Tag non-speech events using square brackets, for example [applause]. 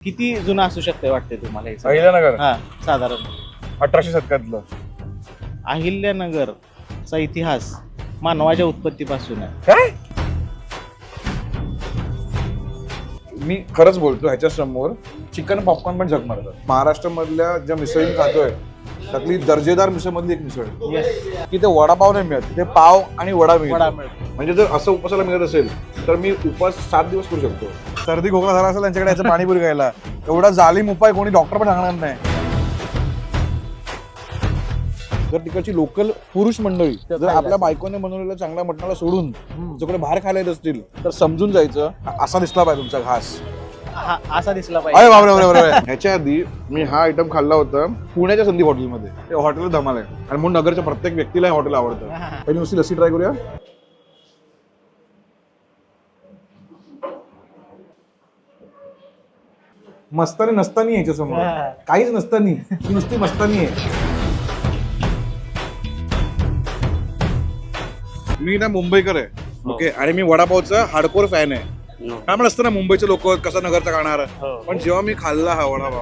किती जुनं असू शकते वाटते तुम्हाला हे सगळं? अहिल्यानगर? हा साधारण. अठराशे शतकातलं अहिल्यानगरचा इतिहास मानवाच्या उत्पत्तीपासून आहे. काय? मी खरंच बोलतो ह्याच्या समोर चिकन पॉपकॉर्न पण जग मारतात महाराष्ट्रामधल्या ज्या मिसळी खातोय त्यातली दर्जेदार मिसळ मधली एक मिसळ. आहे. Yes. की ते वडापाव नाही मिळत ते पाव आणि वडा मिळतो. म्हणजे जर असं उपासाला मिळत असेल तर मी उपास सात दिवस करू शकतो. सर्दी खोकला झाला असेल त्यांच्याकडे याचं पाणीपुरी घ्यायला एवढा जालीम उपाय कोणी डॉक्टर पण सांगणार नाही. जर तिकडची लोकल पुरुष मंडळी जर आपल्या बायकोने बनवलेल्या चांगल्या मटणाला सोडून तुझ्याकडे बाहेर खायला येत असतील तर समजून जायचं असा दिसला पाहिजे तुमचा घास. हा असा दिसला अरे पाहिजे बापरे बापरे बापरे. [laughs] ह्याच्या आधी मी हा आयटम खाल्ला होता पुण्याच्या संदीप हॉटेलमध्ये ते हॉटेल धमाल आहे. आणि म्हणून नगरच्या प्रत्येक व्यक्तीला हे हॉटेल आवडतं. पहिली नुसती लस्सी ट्राय करूया. मस्तानी नसतानी याच्या समोर हा. काहीच नसतानी. ही नुसती मस्तानी आहे. मी ना मुंबईकर आहे. ओके आणि मी वडापावचा हार्डकोर फॅन आहे. काय म्हणत असतं ना मुंबईचे लोक कसा नगरचा खाणार हो. पण जेव्हा मी खाल्ला हा वडापाव